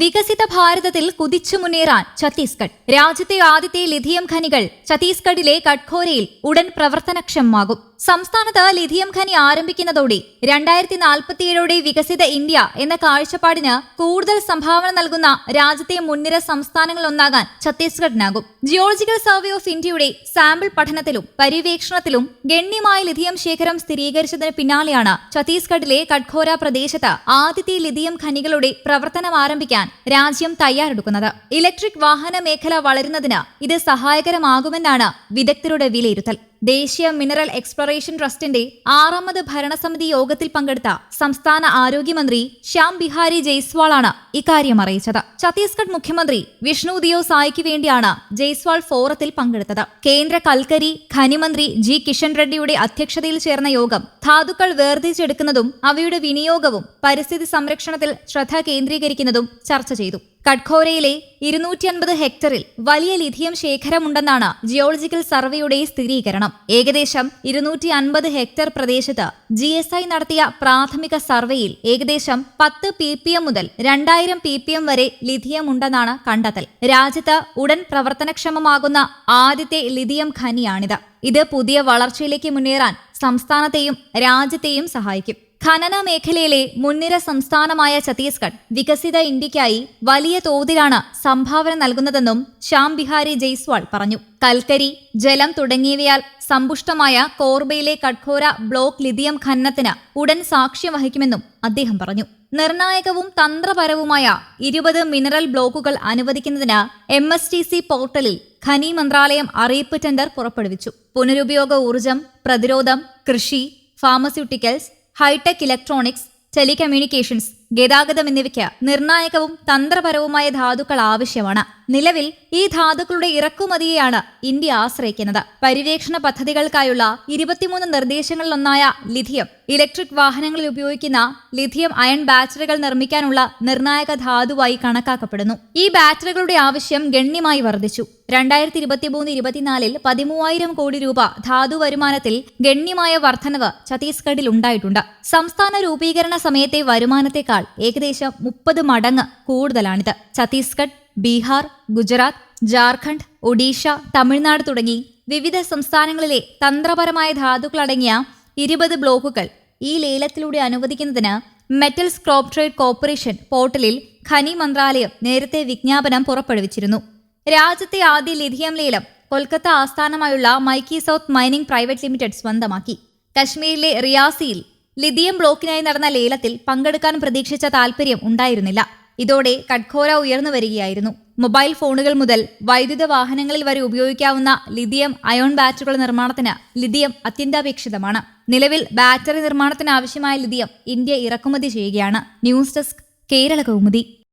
വികസിത ഭാരതത്തിൽ കുതിച്ചു മുന്നേറാൻ ഛത്തീസ്ഗഡ്. രാജ്യത്തെ ആദ്യത്തെ ലിഥിയം ഖനികൾ ഛത്തീസ്ഗഡിലെ കട്ഖോരയിൽ ഉടൻ പ്രവർത്തനക്ഷമമാകും. സംസ്ഥാനത്ത് ലിഥിയം ഖനി ആരംഭിക്കുന്നതോടെ രണ്ടായിരത്തി നാൽപ്പത്തിയേഴോടെ വികസിത ഇന്ത്യ എന്ന കാഴ്ചപ്പാടിന് കൂടുതൽ സംഭാവന നൽകുന്ന രാജ്യത്തെ മുൻനിര സംസ്ഥാനങ്ങളൊന്നാകാൻ ഛത്തീസ്ഗഡിനാകും. ജിയോളജിക്കൽ സർവേ ഓഫ് ഇന്ത്യയുടെ സാമ്പിൾ പഠനത്തിലും പര്യവേക്ഷണത്തിലും ഗണ്യമായ ലിഥിയം ശേഖരം സ്ഥിരീകരിച്ചതിന് പിന്നാലെയാണ് ഛത്തീസ്ഗഡിലെ കട്ഖോര പ്രദേശത്ത് ആദ്യത്തെ ലിഥിയം ഖനികളുടെ പ്രവർത്തനം ആരംഭിക്കാൻ രാജ്യം തയ്യാറെടുക്കുന്നത്. ഇലക്ട്രിക് വാഹന മേഖല വളരുന്നതിന് ഇത് സഹായകരമാകുമെന്നാണ് വിദഗ്ധരുടെ വിലയിരുത്തൽ. ദേശീയ മിനറൽ എക്സ്പ്ലോറേഷൻ ട്രസ്റ്റിന്റെ ആറാമത് ഭരണസമിതി യോഗത്തിൽ പങ്കെടുത്ത സംസ്ഥാന ആരോഗ്യമന്ത്രി ശ്യാം ബിഹാരി ജയ്സ്വാളാണ് ഇക്കാര്യം അറിയിച്ചത്. ഛത്തീസ്ഗഡ് മുഖ്യമന്ത്രി വിഷ്ണു ദിയോ സായിക്ക് വേണ്ടിയാണ് ജയ്സ്വാൾ ഫോറത്തിൽ പങ്കെടുത്തത്. കേന്ദ്ര കൽക്കരി ഖനിമന്ത്രി ജി കിഷൻ റെഡ്ഡിയുടെ അധ്യക്ഷതയിൽ ചേർന്ന യോഗം ധാതുക്കൾ വേർതിരിച്ചെടുക്കുന്നതും അവയുടെ വിനിയോഗവും പരിസ്ഥിതി സംരക്ഷണത്തിൽ ശ്രദ്ധ കേന്ദ്രീകരിക്കുന്നതും ചർച്ച ചെയ്തു. കട്ഖോരയിലെ ഇരുന്നൂറ്റി അൻപത് ഹെക്ടറിൽ വലിയ ലിഥിയം ശേഖരമുണ്ടെന്നാണ് ജിയോളജിക്കൽ സർവേയുടെ സ്ഥിരീകരണം. ഏകദേശം ഇരുന്നൂറ്റി അൻപത് ഹെക്ടർ പ്രദേശത്ത് ജി എസ് ഐ നടത്തിയ പ്രാഥമിക സർവേയിൽ ഏകദേശം പത്ത് പി പി എം മുതൽ രണ്ടായിരം പി പി എം വരെ ലിഥിയം ഉണ്ടെന്നാണ് കണ്ടെത്തൽ. രാജ്യത്ത് ഉടൻ പ്രവർത്തനക്ഷമമാകുന്ന ആദ്യത്തെ ലിഥിയം ഖനിയാണിത്. ഇത് പുതിയ വളർച്ചയിലേക്ക് മുന്നേറാൻ സംസ്ഥാനത്തെയും രാജ്യത്തെയും സഹായിക്കും. ഖനന മേഖലയിലെ മുൻനിര സംസ്ഥാനമായ ഛത്തീസ്ഗഡ് വികസിത ഇന്ത്യയ്ക്കായി വലിയ തോതിലാണ് സംഭാവന നൽകുന്നതെന്നും ശ്യാം ബിഹാരി ജയ്സ്വാൾ പറഞ്ഞു. കൽക്കരി ജലം തുടങ്ങിയവയാൽ സമ്പുഷ്ടമായ കോർബയിലെ കഠോര ബ്ലോക്ക് ലിഥിയം ഖനനത്തിന് ഉടൻ സാക്ഷ്യം വഹിക്കുമെന്നും അദ്ദേഹം പറഞ്ഞു. നിർണായകവും തന്ത്രപരവുമായ ഇരുപത് മിനറൽ ബ്ലോക്കുകൾ അനുവദിക്കുന്നതിന് എം എസ് ടി സി പോർട്ടലിൽ ഖനി മന്ത്രാലയം അറിയിപ്പ് ടെൻഡർ പുറപ്പെടുവിച്ചു. പുനരുപയോഗ ഊർജം പ്രതിരോധം കൃഷി ഫാർമസ്യൂട്ടിക്കൽസ് ഹൈടെക് ഇലക്ട്രോണിക്സ് ടെലികമ്മ്യൂണിക്കേഷൻസ് ഗതാഗതം എന്നിവയ്ക്ക് നിർണായകവും തന്ത്രപരവുമായ ധാതുക്കൾ ആവശ്യമാണ്. നിലവിൽ ഈ ധാതുക്കളുടെ ഇറക്കുമതിയെയാണ് ഇന്ത്യ ആശ്രയിക്കുന്നത്. പര്യവേക്ഷണ പദ്ധതികൾക്കായുള്ള ഇരുപത്തിമൂന്ന് നിർദ്ദേശങ്ങളിലൊന്നായ ലിഥിയം ഇലക്ട്രിക് വാഹനങ്ങളിൽ ഉപയോഗിക്കുന്ന ലിഥിയം അയൺ ബാറ്ററികൾ നിർമ്മിക്കാനുള്ള നിർണായക ധാതുവായി കണക്കാക്കപ്പെടുന്നു. ഈ ബാറ്ററികളുടെ ആവശ്യം ഗണ്യമായി വർദ്ധിച്ചു. രണ്ടായിരത്തി ഇരുപത്തിമൂന്ന് ഇരുപത്തിനാലിൽ പതിമൂവായിരം കോടി രൂപ ധാതു വരുമാനത്തിൽ ഗണ്യമായ വർധനവ് ഛത്തീസ്ഗഡിൽ ഉണ്ടായിട്ടുണ്ട്. സംസ്ഥാന രൂപീകരണ സമയത്തെ വരുമാനത്തെക്കാൾ ഏകദേശം മുപ്പത് മടങ്ങ് കൂടുതലാണിത്. ഛത്തീസ്ഗഡ് ബീഹാർ ഗുജറാത്ത് ജാർഖണ്ഡ് ഒഡീഷ തമിഴ്നാട് തുടങ്ങി വിവിധ സംസ്ഥാനങ്ങളിലെ തന്ത്രപരമായ ധാതുക്കളടങ്ങിയ ഇരുപത് ബ്ലോക്കുകൾ. ഈ ലേലത്തിലൂടെ അനുവദിക്കുന്നതിന് മെറ്റൽ സ്ക്രോപ്പ് ട്രേഡ് കോർപ്പറേഷൻ പോർട്ടലിൽ ഖനി മന്ത്രാലയം നേരത്തെ വിജ്ഞാപനം പുറപ്പെടുവിച്ചിരുന്നു. രാജ്യത്തെ ആദ്യ ലിഥിയം ലേലം കൊൽക്കത്ത ആസ്ഥാനമായുള്ള Maiki south mining private limited സ്വന്തമാക്കി. കശ്മീരിലെ റിയാസിയിൽ ലിഥിയം ബ്ലോക്കിനായി നടന്ന ലേലത്തിൽ പങ്കെടുക്കാൻ പ്രതീക്ഷിച്ച താൽപര്യം ഉണ്ടായിരുന്നില്ല. ഇതോടെ കഡ്ഖോര ഉയർന്നു വരികയായിരുന്നു. മൊബൈൽ ഫോണുകൾ മുതൽ വൈദ്യുത വാഹനങ്ങളിൽ വരെ ഉപയോഗിക്കാവുന്ന ലിഥിയം അയോൺ ബാറ്ററികളുടെ നിർമ്മാണത്തിന് ലിഥിയം അത്യന്താപേക്ഷിതമാണ്. നിലവിൽ ബാറ്ററി നിർമ്മാണത്തിന് ആവശ്യമായ ലിഥിയം ഇന്ത്യ ഇറക്കുമതി ചെയ്യുകയാണ്. News desk Kerala Kaumudi.